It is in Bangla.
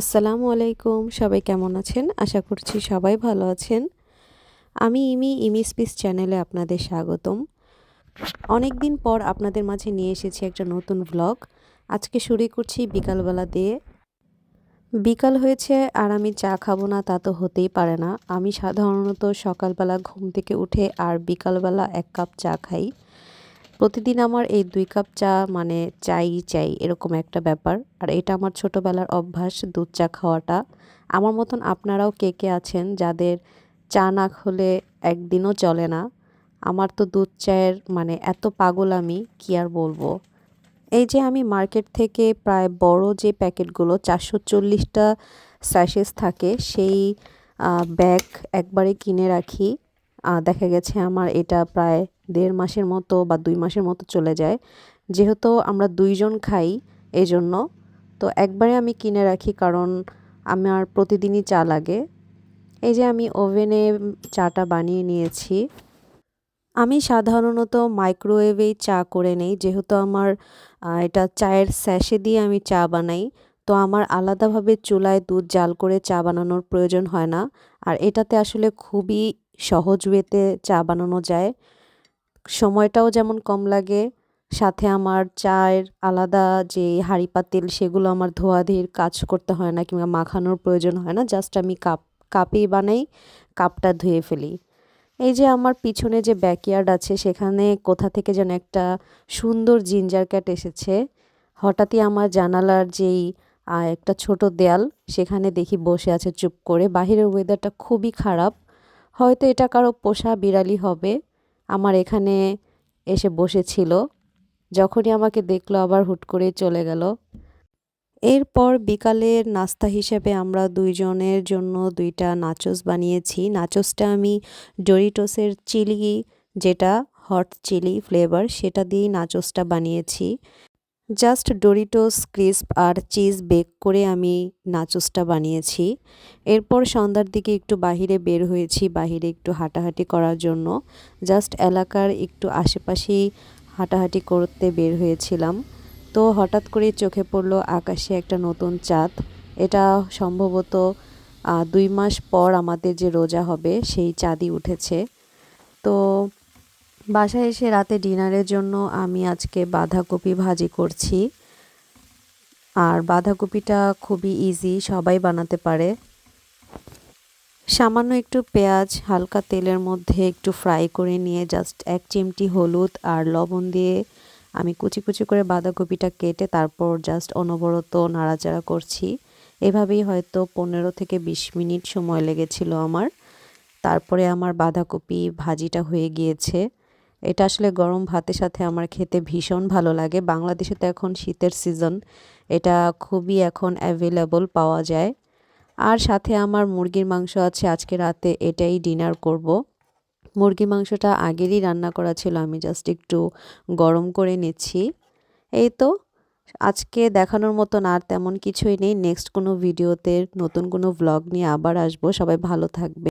আসসালামু আলাইকুম, সবাই কেমন আছেন? আশা করছি সবাই ভালো আছেন। আমি ইমি ইমি স্পিস চ্যানেলে আপনাদের স্বাগতম। অনেক দিন পর আপনাদের মাঝে নিয়ে এসেছি একটা নতুন ব্লগ আজকে শুরু করছি বিকালবেলা দিয়ে। বিকাল হয়েছে আর আমি চা খাব না, তা তো হতেই পারে না। আমি সাধারণত সকালবেলা ঘুম থেকে উঠে আর বিকালবেলা এক কাপ চা খাই। প্রতিদিন আমার এই দুই কাপ চা মানে চাই চাই এরকম একটা ব্যাপার। আর এটা আমার ছোটোবেলার অভ্যাস, দুধ চা খাওয়াটা। আমার মতন আপনারাও কে কে আছেন যাদের চা না হলে একদিনও চলে না? আমার তো দুধ চায়ের মানে এত পাগল আমি, কী আর বলব? এই যে আমি মার্কেট থেকে প্রায় বড় যে প্যাকেটগুলো, চারশো চল্লিশটা স্যাশেস থাকে, সেই ব্যাগ একবারে কিনে রাখি। দেখা গেছে আমার এটা প্রায় দেড় মাসের মতো বা দুই মাসের মতো চলে যায়। যেহেতু আমরা দুইজন খাই এই জন্য তো একবারে আমি কিনে রাখি কারণ আমার প্রতিদিনই চা লাগে। এই যে আমি ওভেনে চাটা বানিয়ে নিয়েছি। আমি সাধারণত মাইক্রোওয়েভেই চা করে নেই, যেহেতু আমার এটা চায়ের স্যাশে দিয়ে আমি চা বানাই। তো আমার আলাদাভাবে চুলায় দুধ জাল করে চা বানানোর প্রয়োজন হয় না। আর এটাতে আসলে খুবই সহজ ওয়েতে চা বানানো যায়। সময়টাও যেমন কম লাগে, সাথে আমার চায়ের আলাদা যে হাঁড়ি পাতিল, সেগুলো আমার ধোয়াধির কাজ করতে হয় না কিংবা মাখানোর প্রয়োজন হয় না। জাস্ট আমি কাপ, কাপেই বানাই, কাপটা ধুয়ে ফেলি। এই যে আমার পিছনে যে ব্যাকয়ার্ড আছে, সেখানে কোথা থেকে যেন একটা সুন্দর জিঞ্জার ক্যাট এসেছে। হঠাৎই আমার জানালার যেই একটা ছোট দেয়াল, সেখানে দেখি বসে আছে চুপ করে। বাহিরের ওয়েদারটা খুবই খারাপ। হয়তো এটা কারও পোষা বিড়ালি হবে। আমার এখানে এসে বসেছিল। যখনই আমাকে দেখল, আবার হুট করে চলে গেল। এরপর বিকালের নাস্তা হিসেবে আমরা দুইজনের জন্য দুইটা নাচোস বানিয়েছি। নাচোসটা আমি ডোরিটোসের চিলি যেটা হট চিলি ফ্লেভার সেটা দিয়েই নাচোসটা বানিয়েছি। জাস্ট ডোরিটোস ক্রিস্প আর চিজ বেক করে আমি নাচোসটা বানিয়েছি। এরপর সন্ধ্যার দিকে একটু বাহিরে বের হয়েছি, বাহিরে একটু হাঁটাহাঁটি করার জন্য। জাস্ট এলাকার একটু আশেপাশেই হাঁটাহাঁটি করতে বের হয়েছিলাম। তো হঠাৎ করে চোখে পড়ল আকাশে একটা নতুন চাঁদ। এটা সম্ভবত দুই মাস পর আমাদের যে রোজা হবে, সেই চাঁদই উঠেছে। তো বাসায় এসে রাতে ডিনারের জন্য আমি আজকে বাঁধাকপি ভাজি করছি। আর বাঁধাকপিটা খুবই ইজি সবাই বানাতে পারে। সামান্য একটু পেঁয়াজ, হালকা তেলের মধ্যে একটু ফ্রাই করে নিয়ে জাস্ট এক চিমটি হলুদ আর লবণ দিয়ে আমি কুচি কুচি করে বাঁধাকপিটা কেটে তারপর জাস্ট অনবরত নাড়াচাড়া করছি। এভাবেই হয়তো পনেরো থেকে বিশ মিনিট সময় লেগেছিল আমার। তারপরে আমার বাঁধাকপি ভাজিটা হয়ে গিয়েছে। এটা আসলে গরম ভাতের সাথে আমার খেতে ভীষণ ভালো লাগে। বাংলাদেশে তো এখন শীতের সিজন এটা খুবই এখন অ্যাভেলেবল পাওয়া যায়। আর সাথে আমার মুরগির মাংস আছে, আজকে রাতে এটাই ডিনার করব। মুরগি মাংসটা আগেরই রান্না করা ছিল, আমি জাস্ট একটু গরম করে নিচ্ছি। এই তো, আজকে দেখানোর মতন আর তেমন কিছুই নেই। নেক্সট কোনো ভিডিওতে নতুন কোনো ভ্লগ নিয়ে আবার আসব। সবাই ভালো থাকবে।